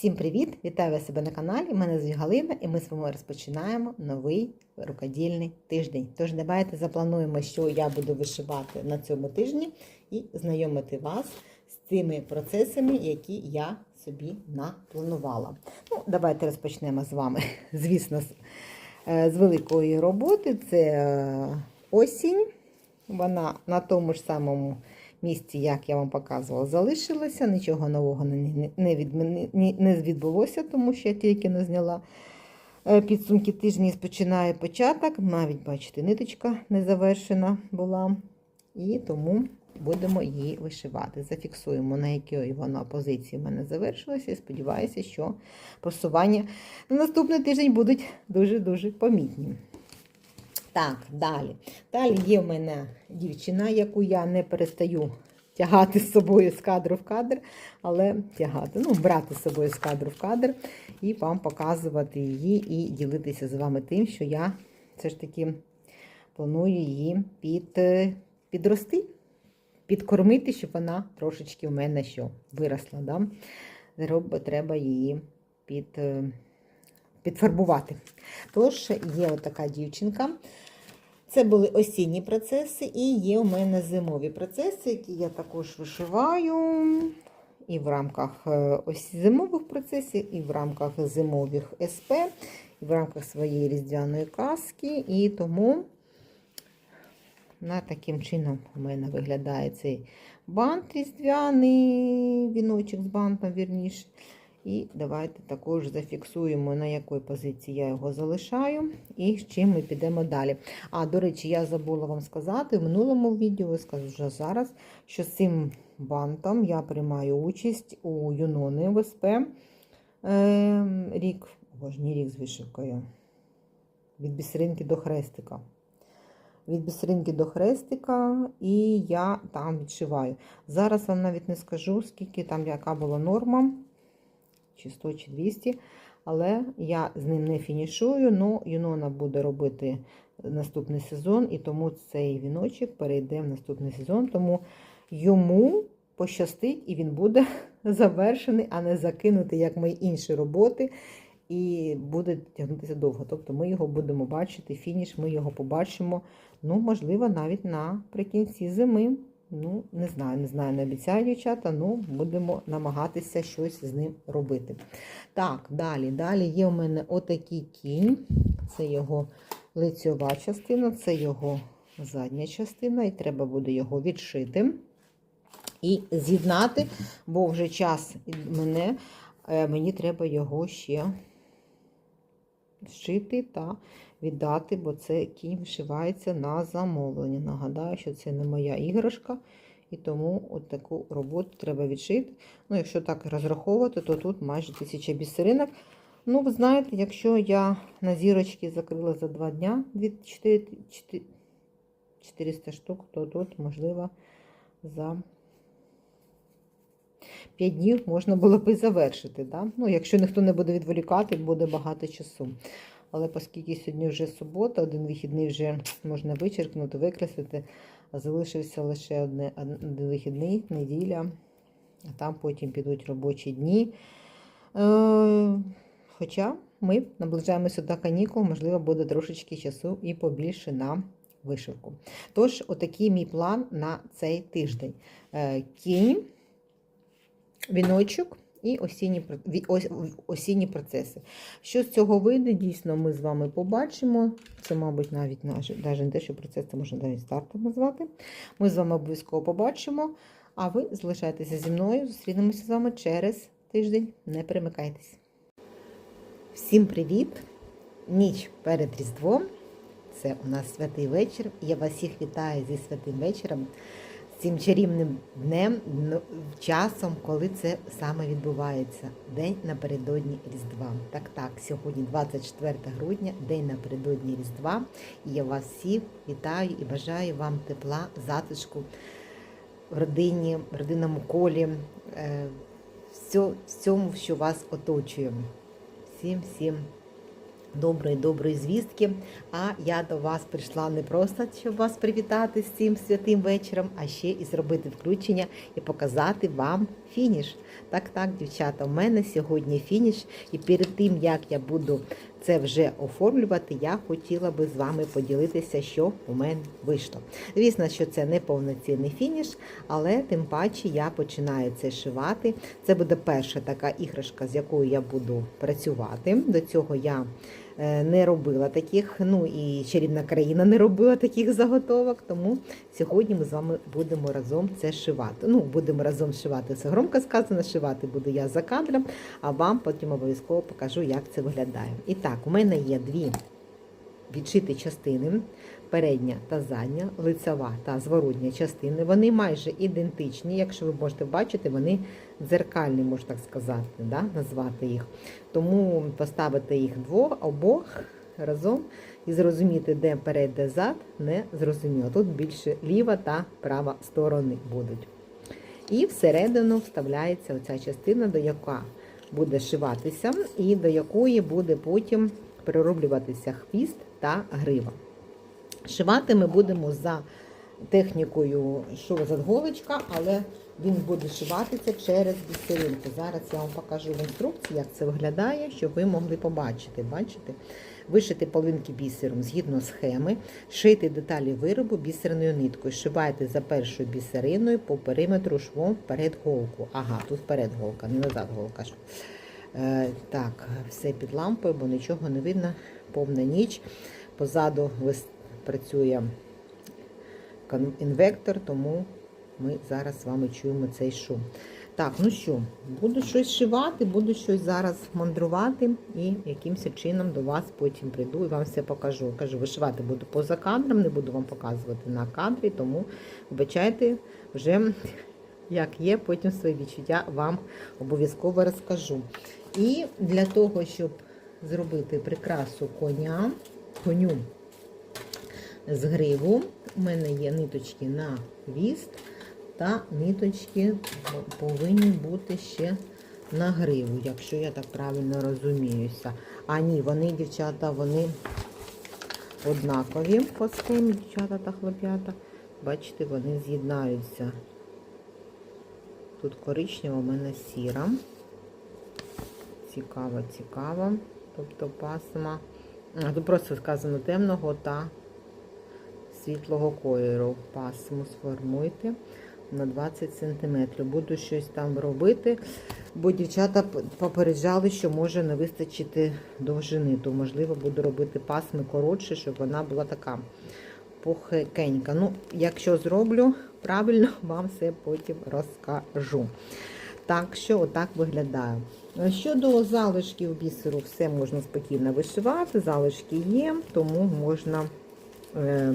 Всім привіт! Вітаю вас себе на каналі. Мене звуть Галина, і ми з вами розпочинаємо новий рукодільний тиждень. Тож давайте заплануємо, що я буду вишивати на цьому тижні, і знайомити вас з цими процесами, які я собі напланувала. Ну, давайте розпочнемо з вами, звісно, з, е, великої роботи. Це е, осінь. Вона на тому ж самому місці, як я вам показувала, залишилася. Нічого нового не, не, відбулося, тому що я тільки не зняла е, підсумки тижня і починає початок. Навіть, бачите, ниточка не завершена була. І тому будемо її вишивати. Зафіксуємо, на якій вона позиції в мене завершилася. І сподіваюся, що просування на наступний тиждень будуть дуже-дуже помітні. Так, далі. Далі є в мене дівчина, яку я не перестаю тягати з собою з кадру в кадр, але тягати, ну, брати з собою з кадру в кадр і вам показувати її і ділитися з вами тим, що я все ж таки планую її під, підрости, підкормити, щоб вона трошечки в мене що виросла. Да? Треба її під, підфарбувати. Тож є отака дівчинка. Це були осінні процеси, і є у мене зимові процеси, які я також вишиваю і в рамках е, ось зимових процесів, і в рамках зимових СП, і в рамках своєї різдвяної казки. І тому на таким чином у мене виглядає цей бант різдвяний, віночок з бантом, вірніше. І давайте також зафіксуємо, на якій позиції я його залишаю, і з чим ми підемо далі. А, до речі, я забула вам сказати в минулому відео, скажу вже зараз, що цим бантом я приймаю участь у Юнони ВСП е, рік, не рік з вишивкою. Від бісеринки до хрестика. Від бісеринки до хрестика, і я там відшиваю. Зараз вам навіть не скажу, скільки там яка була норма чи 100, чи 200, але я з ним не фінішую, но Юнона буде робити наступний сезон, і тому цей віночок перейде в наступний сезон, тому йому пощастить і він буде завершений, а не закинутий, як мої інші роботи, і буде тягнутися довго. Тобто ми його будемо бачити, фініш, ми його побачимо, ну, можливо, навіть наприкінці зими. Ну, не знаю, не знаю, не обіцяю, дівчата, ну будемо намагатися щось з ним робити. Так, далі. Далі є у мене отакий кінь. Це його лицьова частина, це його задня частина, і треба буде його відшити і з'єднати, бо вже час мене, е, мені треба його ще зшити та віддати, бо це кінь вишивається на замовлення. Нагадаю, що це не моя іграшка, і тому от таку роботу треба відшити. Ну, якщо так розраховувати, то тут майже тисяча бісеринок. Ну, ви знаєте, якщо я на зірочки закрила за два дня 400 штук, то тут, можливо, за 5 днів можна було б і завершити. Да? Ну, якщо ніхто не буде відволікати, буде багато часу. Але оскільки сьогодні вже субота, один вихідний вже можна вичеркнути, викреслити, залишився лише одне, один вихідний, неділя, а там потім підуть робочі дні. Е, хоча ми наближаємося до канікул, можливо, буде трошечки часу і побільше на вишивку. Тож, отакий мій план на цей тиждень. Е, кінь, віночок і осінні, осінні процеси. Що з цього вийде, дійсно, ми з вами побачимо. Це, мабуть, навіть навіть не те, що процес це можна навіть стартом назвати. Ми з вами обов'язково побачимо. А ви залишайтеся зі мною. Зустрінемося з вами через тиждень. Не перемикайтесь. Всім привіт! Ніч перед Різдвом. Це у нас святий вечір. Я вас всіх вітаю зі святим вечором, цим чарівним днем, ну, часом, коли це саме відбувається. День напередодні Різдва. Так, так, сьогодні 24 грудня, день напередодні Різдва. І я вас всіх вітаю і бажаю вам тепла, затишку в родині, в родинному колі, е, всьо- всьому, що вас оточує. Всім всім доброї, доброї звістки. А я до вас прийшла не просто, щоб вас привітати з цим святим вечором, а ще і зробити включення і показати вам фініш. Так, так, дівчата, у мене сьогодні фініш, і перед тим як я буду це вже оформлювати, я хотіла би з вами поділитися, що у мене вийшло. Звісно, що це не повноцінний фініш, але тим паче я починаю це шивати. Це буде перша така іграшка, з якою я буду працювати. До цього я не робила таких, ну і чарівна країна не робила таких заготовок. Тому сьогодні ми з вами будемо разом це шивати. Ну, будемо разом шивати. Це громко сказано, шивати буду я за кадром, а вам потім обов'язково покажу, як це виглядає. І так, у мене є дві відшиті частини. Передня та задня, лицева та зворотня частини. Вони майже ідентичні. Якщо ви можете бачити, вони дзеркальні, можна так сказати, да? назвати їх. Тому поставити їх двох обох разом і зрозуміти, де перед, де зад, не зрозуміло. Тут більше ліва та права сторони будуть. І всередину вставляється оця частина, до яка буде шиватися, і до якої буде потім перероблюватися хвіст та грива. Шивати ми будемо за технікою шов-задголочка, але він буде шиватися через бісеринку. Зараз я вам покажу в інструкції, як це виглядає, щоб ви могли побачити. Бачите? Вишити полинки бісером згідно схеми, шити деталі виробу бісерною ниткою. Шивайте за першою бісериною по периметру швом вперед голку. Ага, тут вперед голка, не назад голка. Е, так, все під лампою, бо нічого не видно, повна ніч. Позаду працює інвектор, тому ми зараз з вами чуємо цей шум. Так, ну що, буду щось шивати, буду щось зараз мандрувати і якимось чином до вас потім прийду і вам все покажу. Кажу, вишивати буду поза кадром, не буду вам показувати на кадрі, тому вибачайте, вже як є, потім свої відчуття вам обов'язково розкажу. І для того, щоб зробити прикрасу коня, коню з гриву. У мене є ниточки на хвіст, та ниточки повинні бути ще на гриву, якщо я так правильно розуміюся. А ні, вони, дівчата, вони однакові по схемі, дівчата та хлоп'ята. Бачите, вони з'єднаються. Тут коричнева, у мене сіра. Цікаво, цікаво. Тобто пасма. Тут просто сказано темного та світлого кольору. Пасму сформуйте на 20 см. Буду щось там робити, бо дівчата попереджали, що може не вистачити довжини. То, можливо, буду робити пасми коротше, щоб вона була така пухенька. Ну, якщо зроблю правильно, вам все потім розкажу. Так що, отак виглядає. Щодо залишків бісеру, все можна спокійно вишивати, залишки є, тому можна. Е,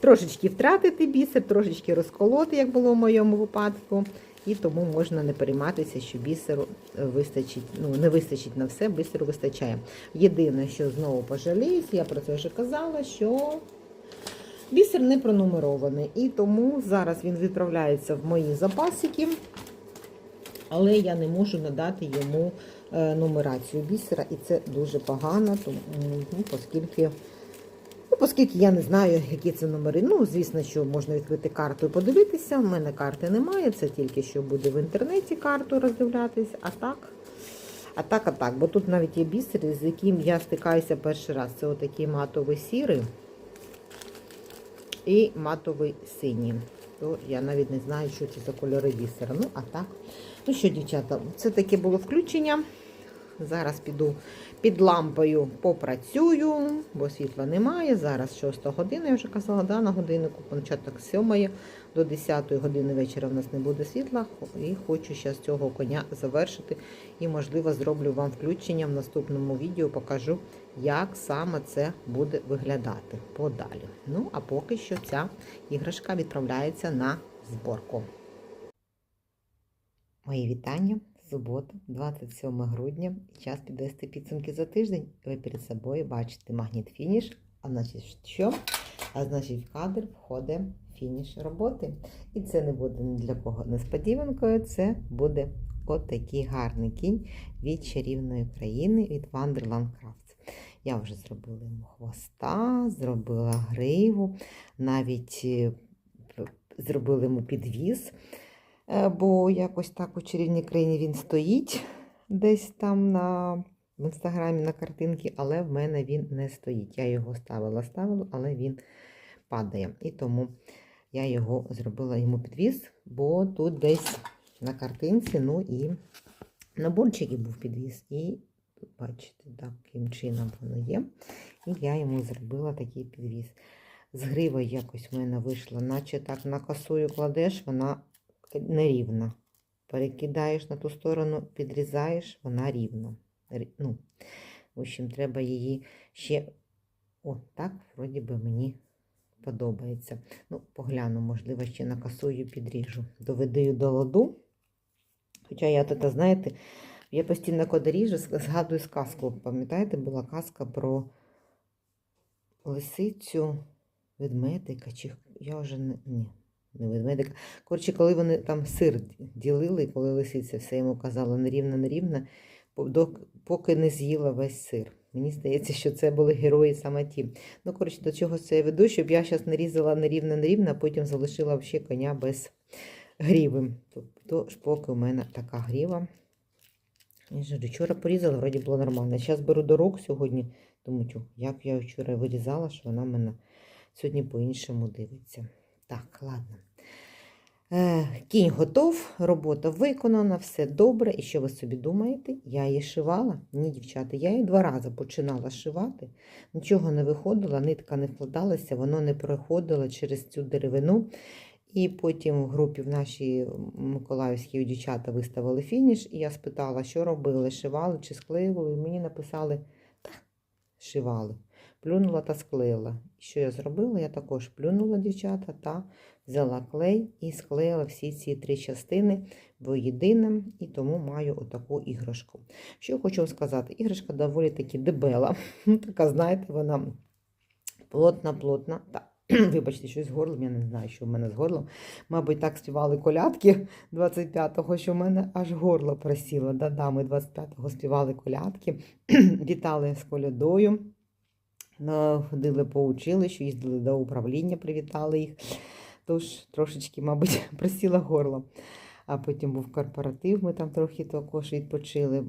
Трошечки втратити бісер, трошечки розколоти, як було в моєму випадку. І тому можна не перейматися, що бісеру вистачить, ну, не вистачить на все, бісеру вистачає. Єдине, що знову пожаліюсь, я про це вже казала, що бісер не пронумерований. І тому зараз він відправляється в мої запасики, але я не можу надати йому е, нумерацію бісера, і це дуже погано, тому, ну, оскільки. Оскільки я не знаю, які це номери. Ну, звісно, що можна відкрити карту і подивитися. У мене карти немає, це тільки що буде в інтернеті карту роздивлятись. А так, а так, а так. Бо тут навіть є бісери, з яким я стикаюся перший раз. Це отакий матовий сірий і матовий синій. То я навіть не знаю, що це за кольори бісера. Ну, а так. Ну що, дівчата, це таке було включення. Зараз піду під лампою попрацюю, бо світла немає. Зараз 6 година, я вже казала, да, на годиннику, початок 7 до 10 години вечора в нас не буде світла. І хочу зараз цього коня завершити. І, можливо, зроблю вам включення в наступному відео, покажу, як саме це буде виглядати подалі. Ну, а поки що ця іграшка відправляється на зборку. Мої вітання субота, 27 грудня, час підвести підсумки за тиждень. Ви перед собою бачите магніт фініш. А значить, що? А значить, в кадр входить фініш роботи. І це не буде ні для кого несподіванкою, це буде отакий гарний кінь від чарівної країни від Wonderland Crafts. Я вже зробила йому хвоста, зробила гриву, навіть е, зробила йому підвіз, бо якось так у чарівній країні він стоїть десь там на, в інстаграмі на картинці, але в мене він не стоїть. Я його ставила, ставила, але він падає. І тому я його зробила йому підвіз, бо тут десь на картинці, ну і наборчики був підвіз. І бачите, таким чином воно є. І я йому зробила такий підвіз. З гривою якось в мене вийшло, наче так на косою кладеш, вона нерівна. Перекидаєш на ту сторону, підрізаєш, вона рівна. Ну, в общем, треба її ще. О, так, вроді би мені подобається. Ну, погляну, можливо, ще на косою підріжу. Доведу до ладу. Хоча я тут, знаєте, я постійно коли ріжу, згадую сказку. Пам'ятаєте, була казка про лисицю, ведмедика, чи я вже не. Ні, не ведмедика. Коротше, коли вони там сир ділили, коли лисиця все йому казала нерівна, по- поки не з'їла весь сир. Мені здається, що це були герої саме ті. Ну, коротше, до чого це я веду, щоб я зараз не різала нерівно, нерівно, а потім залишила взагалі коня без гріви. Тобто, поки у мене така гріва. Я ж вчора порізала, вроді було нормально. Зараз беру до рук сьогодні, тому як я вчора вирізала, що вона мене сьогодні по-іншому дивиться. Так, ладно. Е, кінь готов, робота виконана, все добре. І що ви собі думаєте? Я її шивала? Ні, дівчата, я її два рази починала шивати, нічого не виходило, нитка не вкладалася, воно не проходило через цю деревину. І потім в групі в нашій Миколаївській дівчата виставили фініш, і я спитала, що робили, шивали чи склеювали. І мені написали, та шивали. Плюнула та склеїла. Що я зробила? Я також плюнула дівчата та взяла клей і склеїла всі ці три частини воєдине, і тому маю отаку іграшку. Що хочу сказати, іграшка доволі таки дебела. Така, знаєте, вона плотна-плотна. Вибачте, щось з горлом, я не знаю, що в мене з горлом. Мабуть, так співали колядки 25-го, що в мене аж горло просіло. Да-да, ми 25-го співали колядки, вітали з колядою. Ходили по училищу, їздили до управління, привітали їх. Тож трошечки, мабуть, просіло горло. А потім був корпоратив, ми там трохи також відпочили.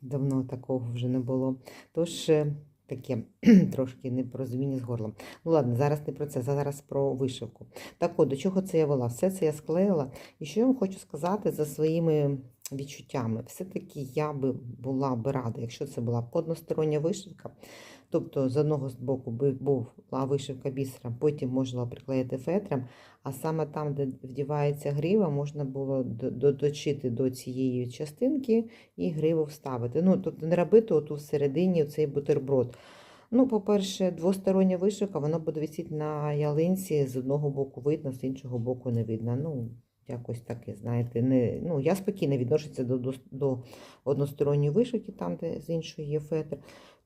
Давно такого вже не було. Тож е, таке трошки непорозуміння з горлом. Ну ладно, зараз не про це, зараз про вишивку. Так от, до чого це я вела? Все це я склеїла. І що я вам хочу сказати за своїми відчуттями? Все-таки я би була би рада, якщо це була б одностороння вишивка. Тобто, з одного з боку була вишивка бісером, потім можна приклеїти фетром, а саме там, де вдівається грива, можна було до- до- до цієї частинки і гриву вставити. Ну, тобто не робити оту всередині цей бутерброд. Ну, по-перше, двостороння вишивка, вона буде висіти на ялинці, з одного боку видно, з іншого боку не видно. Ну, якось таке, знаєте, не, ну, я спокійно відношуся до, до, до односторонньої вишивки, там, де з іншої є фетр.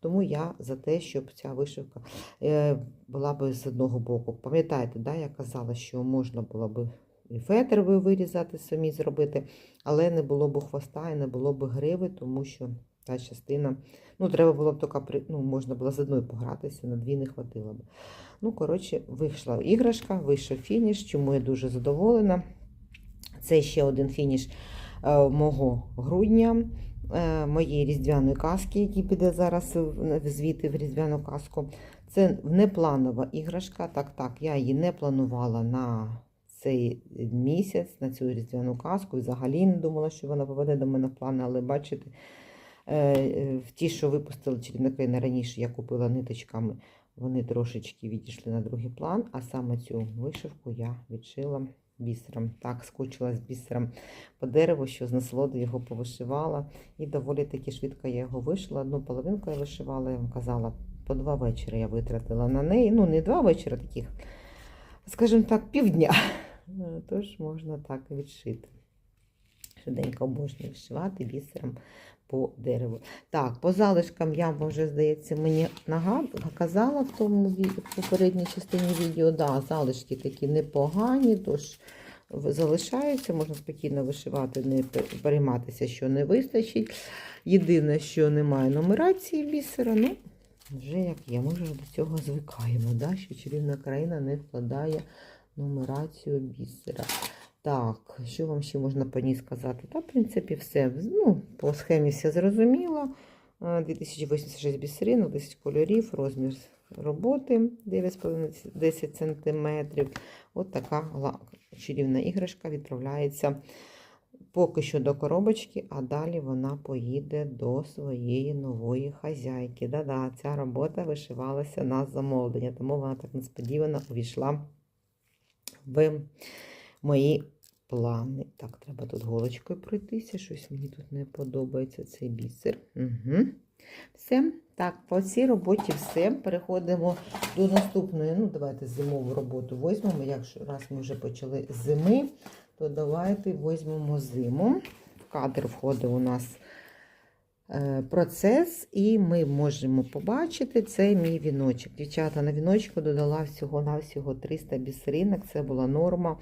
Тому я за те, щоб ця вишивка е, була б з одного боку. Пам'ятаєте, да, я казала, що можна було б і фетр ви вирізати самі зробити, але не було б хвоста і не було б гриви, тому що та частина, ну, треба було б при- ну, можна було з одною погратися, на дві не хватило б. Ну, коротше, вийшла іграшка, вийшов фініш, чому я дуже задоволена. Це ще один фініш е, мого грудня, моєї різдвяної казки, який піде зараз в в різдвяну казку. Це непланова іграшка. Так, так, я її не планувала на цей місяць, на цю різдвяну казку. І взагалі не думала, що вона попаде до мене в плани, але бачите, е, е, в ті, що випустили чарівники на раніше, я купила ниточками. Вони трошечки відійшли на другий план, а саме цю вишивку я відшила бісером. Так, скучила з бісером по дереву, що з насолоду його повишивала. І доволі таки швидко я його вишила. Одну половинку я вишивала, я вам казала, по два вечори я витратила на неї. Ну, не два вечора таких, скажімо так, півдня. Тож можна так відшити. Швиденько обожнюю вишивати бісером по дереву. Так, по залишкам я вже, здається, мені нагадувала, казала в тому в попередній частині відео. Да, залишки такі непогані, тож залишаються, можна спокійно вишивати, не перейматися, що не вистачить. Єдине, що немає нумерації бісера, ну, Вже як є, ми вже до цього звикаємо, да? що чарівна країна не вкладає нумерацію бісера. Так, що вам ще можна по ній сказати? Та, в принципі, все. Ну, по схемі все зрозуміло. Е, 2086 бісерин, 10 кольорів, розмір роботи 9,5-10 см. От така чарівна іграшка відправляється поки що до коробочки, а далі вона поїде до своєї нової хазяйки. Да-да, ця робота вишивалася на замовлення, тому вона так несподівано увійшла в мої плани. Так, треба тут голочкою пройтися. Щось мені тут не подобається цей бісер. Угу. Все. Так, по цій роботі все. Переходимо до наступної. Ну, давайте зимову роботу візьмемо. Якщо раз ми вже почали з зими, то давайте візьмемо зиму. В кадр входить у нас е, процес, і ми можемо побачити це мій віночок. Дівчата, на віночку додала всього-навсього 300 бісеринок. Це була норма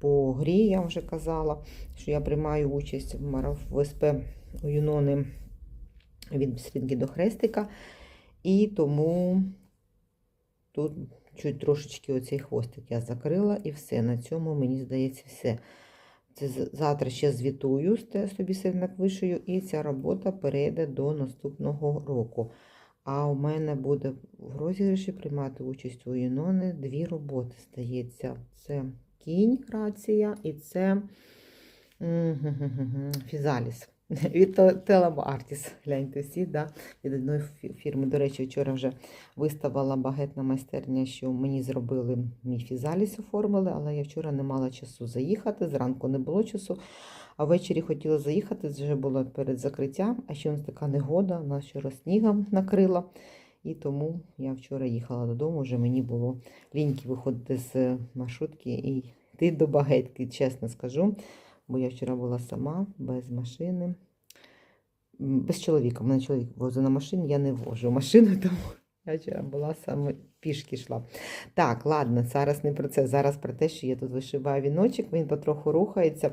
по грі, я вже казала, що я приймаю участь в мараф в СП у Юнони від бісеринки до хрестика. І тому тут чуть трошечки оцей хвостик я закрила і все. На цьому, мені здається, все. Це завтра ще звітую собі сильник вишию, і ця робота перейде до наступного року. А у мене буде в розіграші приймати участь у Юнони дві роботи, здається. Це кінь Грація і це фізаліс. Від Телабо Артіс. Гляньте всі, да? від одної фірми. До речі, вчора вже виставила багетна майстерня, що мені зробили мій фізаліс, оформили, але я вчора не мала часу заїхати. Зранку не було часу, а ввечері хотіла заїхати, вже було перед закриттям, а ще у нас така негода, нас вчора снігом накрила. І тому я вчора їхала додому, вже мені було ліньки виходити з маршрутки і йти до багетки, чесно скажу. Бо я вчора була сама, без машини, без чоловіка. Мене чоловік возив на машині, я не вожу машину, тому я вчора була саме пішки йшла. Так, ладно, зараз не про це. Зараз про те, що я тут вишиваю віночок, він потроху рухається.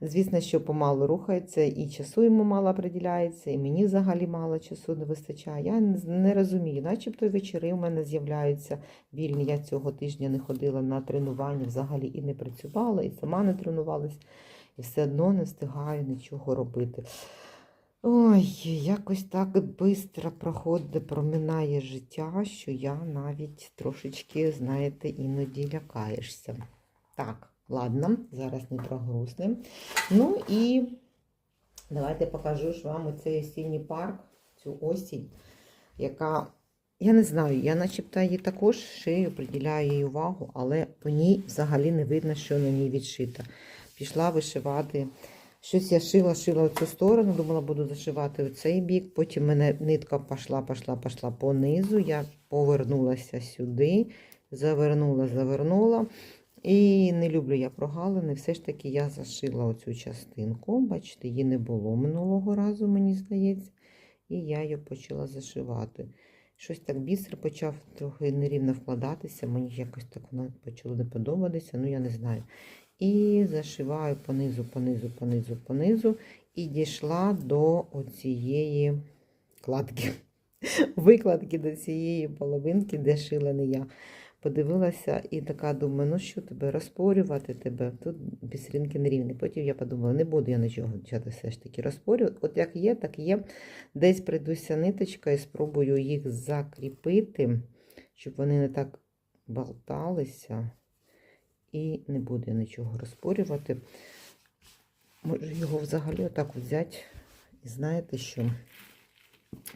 Звісно, що помалу рухається, і часу йому мало приділяється, і мені взагалі мало часу не вистачає. Я не, розумію, начебто вечори у мене з'являються вільні. Я цього тижня не ходила на тренування взагалі і не працювала, і сама не тренувалась, і все одно не встигаю нічого робити. Ой, якось так швидко проходить, проминає життя, що я навіть трошечки, знаєте, іноді лякаєшся. Так, ладно, зараз не прогрузнем. Ну і давайте покажу ж вам оцей осінній парк, цю осінь, яка, я не знаю, я начебто її також шию, приділяю їй увагу, але по ній взагалі не видно, що на ній відшито. Пішла вишивати. Щось я шила, шила в цю сторону, думала, буду зашивати у цей бік. Потім мене нитка пішла, пішла, пішла по низу. Я повернулася сюди, завернула, завернула. І не люблю я прогалини. Все ж таки я зашила оцю частинку. Бачите, її не було минулого разу, мені здається. І я її почала зашивати. Щось так бісер почав трохи нерівно вкладатися. Мені якось так воно почало не подобатися, ну я не знаю. І зашиваю понизу, понизу, понизу, понизу. І дійшла до оцієї кладки, викладки до цієї половинки, де шила не я. Подивилася і така думаю, ну що тебе розпорювати тебе? Тут бісеринки нерівні. Потім я подумала, не буду я нічого дівчата, все ж таки розпорювати. От як є, так є. Десь прийдуся ниточка і спробую їх закріпити, щоб вони не так болталися. І не буду я нічого розпорювати. Можу його взагалі отак от взяти. І знаєте, що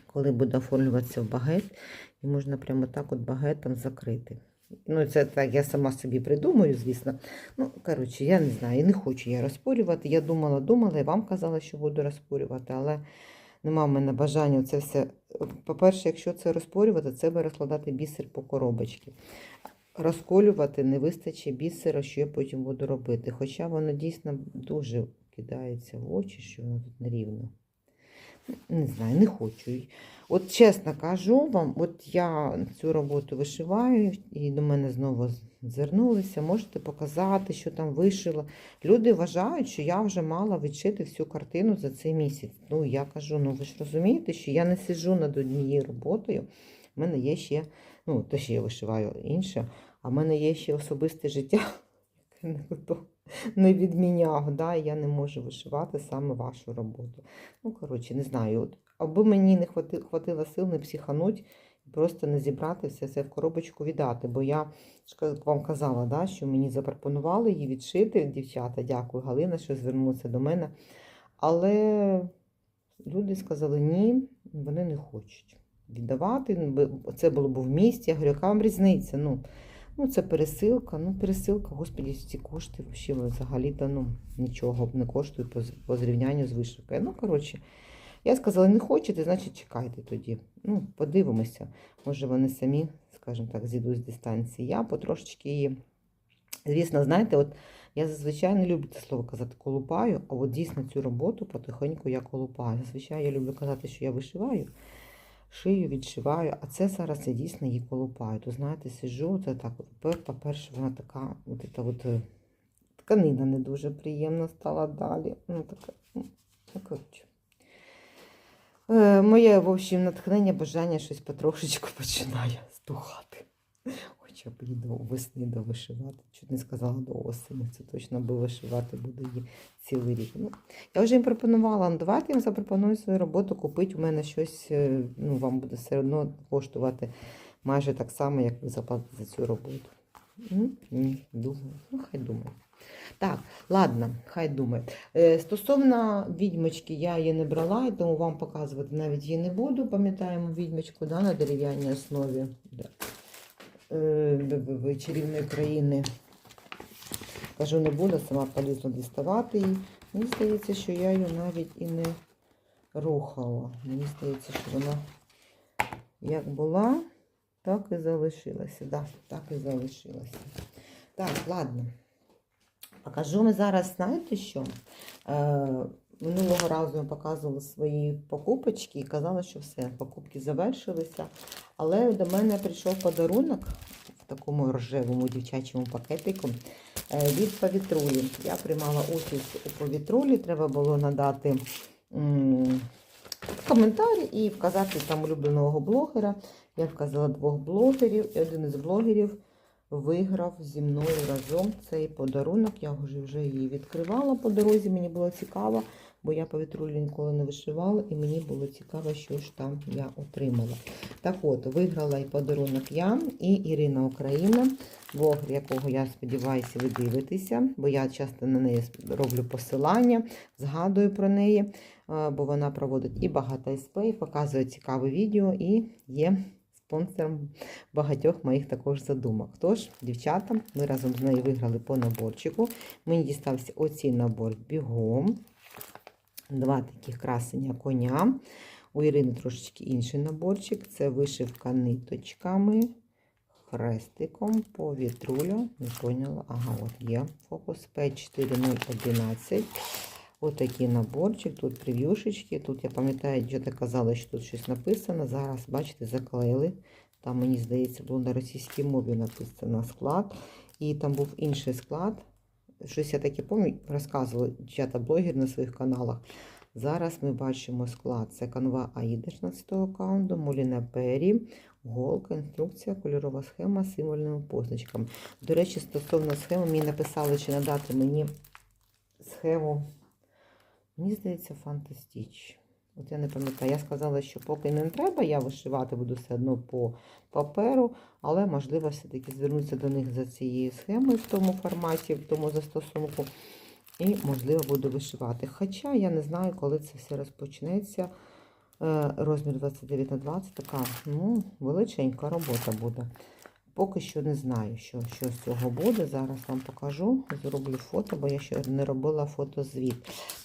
коли буде оформлюватися в багет, і можна прямо так от багетом закрити. Ну, це так, я сама собі придумаю, звісно. Ну, коротше, я не знаю, не хочу я розпорювати. Я думала, думала, і вам казала, що буду розпорювати, але нема в мене бажання це все. По-перше, якщо це розпорювати, це би розкладати бісер по коробочці. Розколювати не вистачить бісера, що я потім буду робити. Хоча воно дійсно дуже кидається в очі, що воно тут нерівно. Не знаю, не хочу. От чесно кажу вам, от я цю роботу вишиваю, і до мене знову звернулися. Можете показати, що там вишила. Люди вважають, що я вже мала відшити всю картину за цей місяць. Ну, я кажу, ну ви ж розумієте, що я не сиджу над однією роботою в мене є ще, ну, то ще я вишиваю інше, а в мене є ще особисте життя, яке не відміняв. Да? Я не можу вишивати саме вашу роботу. Ну, коротше, не знаю. От, аби мені не хвати, хватило сил не психануть, просто не зібрати все це в коробочку віддати. Бо я вам казала, да, що мені запропонували її відшити, дівчата. Дякую, Галина, що звернулася до мене. Але люди сказали ні, вони не хочуть віддавати. Ну, Це було б в місті. Я говорю, яка вам різниця? Ну, ну це пересилка. Ну, пересилка, господі, ці кошти взагалі взагалі-то ну, нічого не коштує по, по зрівнянню з вишивкою. Ну, коротше, я сказала, не хочете, значить чекайте тоді. Ну, подивимося. Може, вони самі, скажімо так, зійдуть з дистанції. Я потрошечки її. Звісно, знаєте, от я зазвичай не люблю це слово казати колупаю, а от дійсно цю роботу потихеньку я колупаю. Зазвичай я люблю казати, що я вишиваю, шию, відшиваю, а це зараз я дійсно її колупаю. То знаєте, сижу, це так, по-перше, вона така, от, та от е, тканина не дуже приємна стала далі. Ну, така, ну, ну, коротше. Е, Моє, в общем, натхнення, бажання щось потрошечку починає стухати. Хоча б і до весни довишивати. Чуть не сказала до осені. Це точно би вишивати буду її цілий рік. Ну, я вже їм пропонувала, ну давайте я вам запропоную свою роботу купити. У мене щось, е, ну, вам буде все одно коштувати майже так само, як ви заплатите за цю роботу. Ні, думаю. Ну, хай думаю. Так, ладно, хай думає. Е, Стосовно відьмочки, я її не брала, тому вам показувати навіть її не буду. Пам'ятаємо відьмочку да, на дерев'яній основі чарівної країни. Кажу, не буду, сама полізла діставати її. Мені здається, що я її навіть і не рухала. Мені здається, що вона як була, так і залишилася. Да, так і залишилася. Так, ладно. Покажу ми зараз, знаєте що? Минулого разу я показувала свої покупочки і казала, що все, покупки завершилися. Але до мене прийшов подарунок в такому рожевому дівчачому пакетику е, від повітрулі. Я приймала участь у повітрулі, треба було надати коментар і вказати там улюбленого блогера. Я вказала двох блогерів, і один із блогерів виграв зі мною разом цей подарунок. Я вже вже її відкривала по дорозі, мені було цікаво, бо я повітрулю ніколи не вишивала, і мені було цікаво, що ж там я отримала. Так от, виграла і подарунок я, і Ірина Україна, блогер, якого я сподіваюся, ви дивитеся, бо я часто на неї роблю посилання, згадую про неї, е, бо вона проводить і багато СП, і показує цікаве відео, і є спонсором багатьох моїх також задумок. Тож, дівчата, ми разом з нею виграли по наборчику. Мені дістався оцей набор бігом. Два таких красення коня. У Ірини трошечки інший наборчик. Це вишивка ниточками, хрестиком по вітрулю. Не поняла. Ага, от є фокус P4011. Отакий наборчик, тут прев'юшечки. Тут я пам'ятаю, що казала, що тут щось написано. Зараз, бачите, заклеїли. Там, мені здається, було на російській мові написано склад. І там був інший склад. Щось я таке пам'ятаю, розказувала дівчата блогер на своїх каналах. Зараз ми бачимо склад. Це канва Аїда 16 аккаунту, Моліна Пері, голка, інструкція, кольорова схема з символьними позначками. До речі, стосовно схеми, мені написали, чи надати мені схему. Мені здається, фантастич. От я не пам'ятаю, я сказала, що поки не треба, я вишивати буду все одно по паперу, але можливо все-таки звернутися до них за цією схемою в тому форматі, в тому застосунку. І, можливо, буду вишивати. Хоча я не знаю, коли це все розпочнеться. Е, Розмір 29 на 20 така ну, величенька робота буде. Поки що не знаю, що, що з цього буде. Зараз вам покажу. Зроблю фото, бо я ще не робила фотозвіт.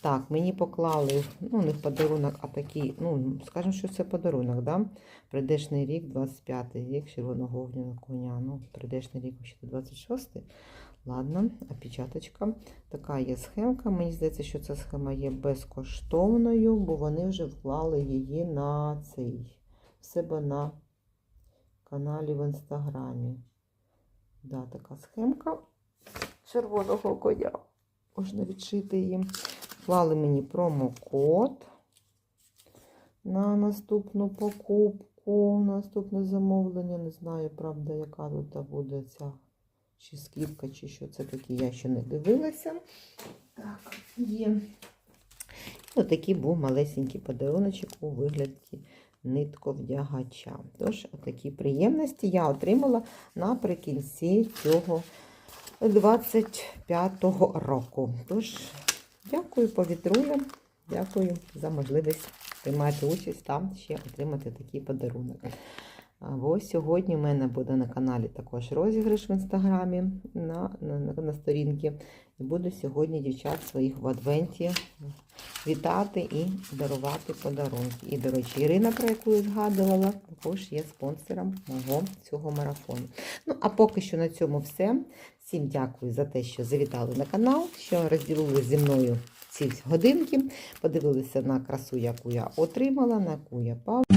Так, мені поклали, ну, не подарунок, а такий, ну, скажімо, що це подарунок, да? Прийдешний рік, 25-й рік, червоного огняного коня. Ну, прийдешний рік, ще 26-й. Ладно, опечаточка. Така є схемка. Мені здається, що ця схема є безкоштовною, бо вони вже вклали її на цей в себе на каналі в інстаграмі. Да, така схемка червоного коня. Можна відшити її. Вклали мені промокод на наступну покупку. Наступне замовлення. Не знаю, правда, яка тут буде ця чи скріпка, чи що це таке, я ще не дивилася. Так, є. Отакий був малесенький подаруночок у вигляді нитковдягача. Тож, отакі приємності я отримала наприкінці цього 25-го року. Тож, дякую повітрулям, дякую за можливість приймати участь та ще отримати такий подарунок. А Ось сьогодні в мене буде на каналі також розіграш в інстаграмі на, на, на, на сторінці. І буду сьогодні дівчат своїх в адвенті вітати і дарувати подарунки. І, до речі, Ірина, про яку я згадувала, також є спонсором мого цього марафону. Ну, а поки що на цьому все. Всім дякую за те, що завітали на канал, що розділили зі мною ці годинки, подивилися на красу, яку я отримала, на яку я пав.